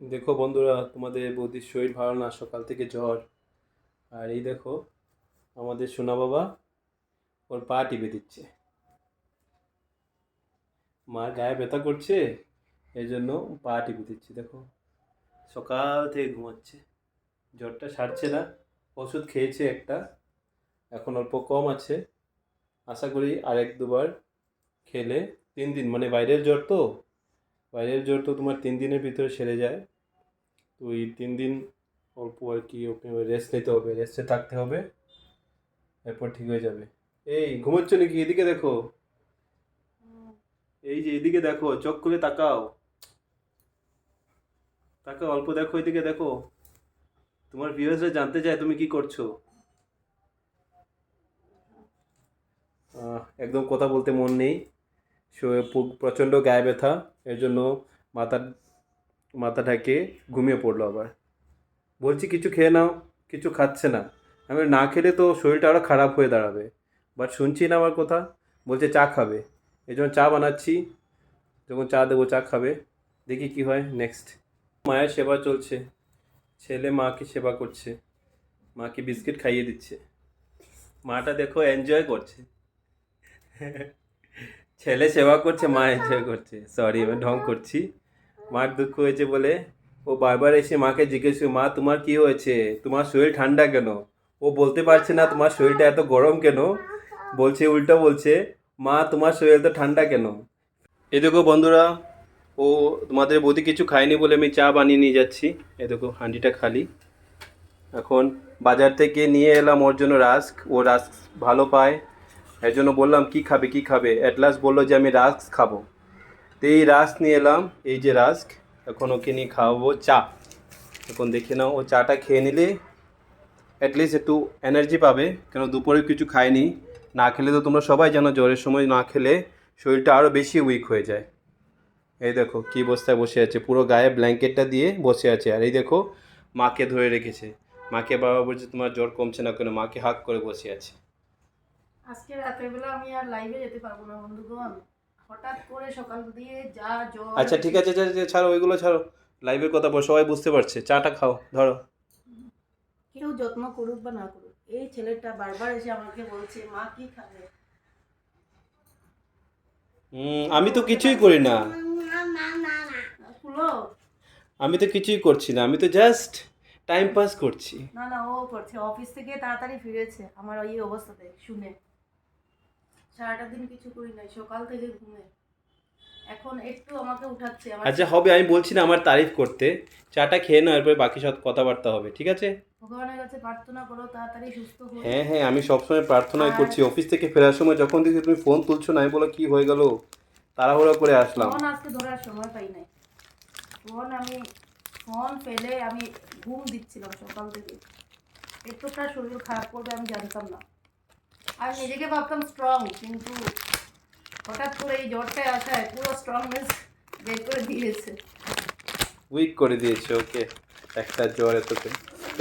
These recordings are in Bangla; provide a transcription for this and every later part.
দেখো বন্ধুরা, তোমাদের বৌদির শরীর ভালো না, সকাল থেকে জ্বর। আর এই দেখো, আমাদের সোনা বাবা ওর পা টিপে দিচ্ছে। মার গায়ে ব্যথা করছে, এই জন্য পা টিপে দিচ্ছে। দেখো, সকাল থেকে ঘুমাচ্ছে। জ্বরটা সারছে না, ওষুধ খেয়েছে একটা, এখন অল্প কম আছে। আশা করি আরেক দুবার খেলে, তিন দিন মানে বাইরের জ্বর তো বাইরের জ্বর তো তোমার তিন দিনের ভিতরে সেরে যায়। তো এই তিন দিন অল্প আর কি ওকে রেস্ট নিতে হবে রেস্টে থাকতে হবে, এরপর ঠিক হয়ে যাবে। এই ঘুমোচ্ছ নাকি? এদিকে দেখো। এই যে এদিকে দেখো, চোখ খুলে তাকাও। তাকাও, অল্প দেখো এদিকে দেখো। তোমার ভিউয়ার্সরা জানতে চায় তুমি কি করছ। একদম কথা বলতে মন নেই। প্রচণ্ড গায়ে ব্যথা, এর জন্য মাথা মাথা ঢাকে ঘুমিয়ে পড়ল আবার। বলছি, কিছু খেয়ে নাও, কিছু খাচ্ছে না। আমি না খেলে তো শরীরটা আরও খারাপ হয়ে দাঁড়াবে। বাট শুনছি না আমার কথা। বলছে, চা খাবে। এই জন্য চা বানাচ্ছি। যখন চা দেবো, চা খাবে। দেখি কি হয় নেক্সট মায়ের সেবা চলছে। ছেলে মাকে সেবা করছে। মাকে বিস্কিট খাইয়ে দিচ্ছে। মাটা দেখো এনজয় করছে। ছেলে সেবা করছে, মা এনজয় করছে। সরি আমি ঢং করছি। মার দুঃখ হয়েছে বলে ও বারবার এসে মাকে জিজ্ঞেস মা, তোমার কি হয়েছে? তোমার শরীর ঠান্ডা কেন? ও বলতে পারছে না, তোমার শরীরটা এত গরম কেন? বলছে, উল্টো বলছে, মা, তোমার শরীর এত ঠান্ডা কেন? এ দেখো বন্ধুরা, ও তোমাদের বৌদি কিছু খায়নি বলে আমি চা বানিয়ে নিয়ে যাচ্ছি। এ দেখো, হাঁডিটা খালি। এখন বাজার থেকে নিয়ে এলাম, ওর জন্য রাস্ক। ও রাস্ক ভালো পায়। এর জন্য বললাম, কি খাবে কি খাবে? অ্যাট লাস্ট বলল যে, আমি রাস্ক খাব। তো এই রাস্ক নিয়ে এলাম, এই যে রাস্ক, এখন ওকে নিয়ে খাওয়াবো চা। এখন দেখে নাও, ও চাটা খেয়ে নিলে অ্যাটলিস্ট একটু এনার্জি পাবে, কেন দুপুরে কিছু খায়নি। না খেলে তো তোমরা সবাই জানো, জ্বরের সময় না খেলে শরীরটা আরও বেশি উইক হয়ে যায়। এই দেখো, কী বস্তায় বসে আছে, পুরো গায়ে ব্ল্যাঙ্কেটটা দিয়ে বসে আছে। আর এই দেখো, মাকে ধরে রেখেছে। মাকে বাবা বলছে, তোমার জ্বর কমছে না কেন? মাকে হাক করে বসে আছে। আজকে রাতের বেলা আমি আর লাইভে যেতে পারব না বন্ধুগণ হঠাৎ করে সকাল দিয়ে যা জ্বর আচ্ছা ঠিক আছে যা- যা- ছাড়ো ওইগুলো ছাড়ো। লাইভের কথা বল সবাই বুঝতে পারছে। চাটা খাও ধরো। কেউ যত্ন করুক বা না করুক এই ছেলেটা বারবার এসে আমাকে বলছে মা কি খাবে? হুম, আমি তো কিছুই করি না। আমি তো কিছুই করছি না আমি তো জাস্ট টাইম পাস করছি। না না ও করছে। অফিস থেকে তাড়াতাড়ি ফিরেছে আমার এই অবস্থাতে শুনে। সারাটা দিন কিছু করি নাই সকাল থেকে ঘুমে। এখন একটু আমাকে উঠাচ্ছে আমার আচ্ছা হবে আমি বলছি না আমার তারিফ করতে। চাটা খেয়ে নাও এরপরে বাকি সব কথাবার্তা হবে ঠিক আছে? ভগবানের কাছে প্রার্থনা করো তাড়াতাড়ি সুস্থ হয়ে হ্যাঁ হ্যাঁ আমি সবসময় প্রার্থনাই করছি। অফিস থেকে ফেরার সময় যখন দেখি তুমি ফোন তুলছো না আমি বলো কি হয়ে গেল? তাড়াহুড়ো করে আসলাম। ফোন আজকে ধরার সময় পাই নাই। ফোন আমি ফোন ফেলে আমি ঘুম দিচ্ছিলাম সকাল থেকে। এতটা শরীর খারাপ করবে আমি জানতাম না। আর নিজেকে ভাবতাম স্ট্রং কিন্তু হঠাৎ করে এই জ্বরটায় আসায় পুরো স্ট্রংনেস বের করে দিয়েছে। উইক করে দিয়েছে ওকে একটা জ্বর এতকে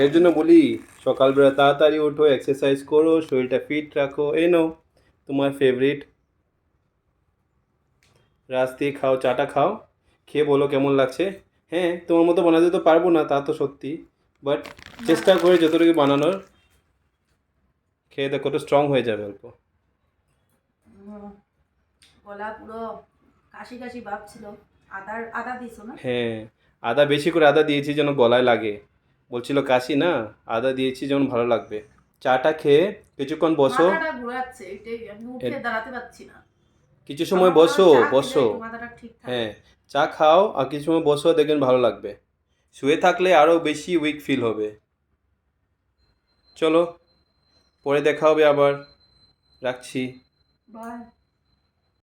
এর জন্য বলি সকালবেলা তাড়াতাড়ি ওঠো এক্সারসাইজ করো শরীরটা ফিট রাখো। এই নাও তোমার ফেভারিট রাস্তি খাও চাটা খাও খেয়ে বলো কেমন লাগছে। হ্যাঁ তোমার মতো বানাতে তো পারব না তা তো সত্যি। বাট চেষ্টা করে যতটুকু বানানোর। খেয়ে দেখো তো স্ট্রং হয়ে যাবে অল্প। গলা পুরো কাশি কাশি ভাব ছিল আদার আদা দিছো না? হ্যাঁ আদা বেশি করে আদা দিয়েছি যেন গলায় লাগে। বলছিল কাশি না আদা দিয়েছি যেমন ভালো লাগবে। চাটা খেয়ে কিছুক্ষণ বসো। কিছু সময় বসো বসো। হ্যাঁ চা খাও আর কিছু সময় বসো দেখবেন ভালো লাগবে। শুয়ে থাকলে আরও বেশি উইক ফিল হবে। চলো। পরে দেখা হবে আবার। রাখছি। বাই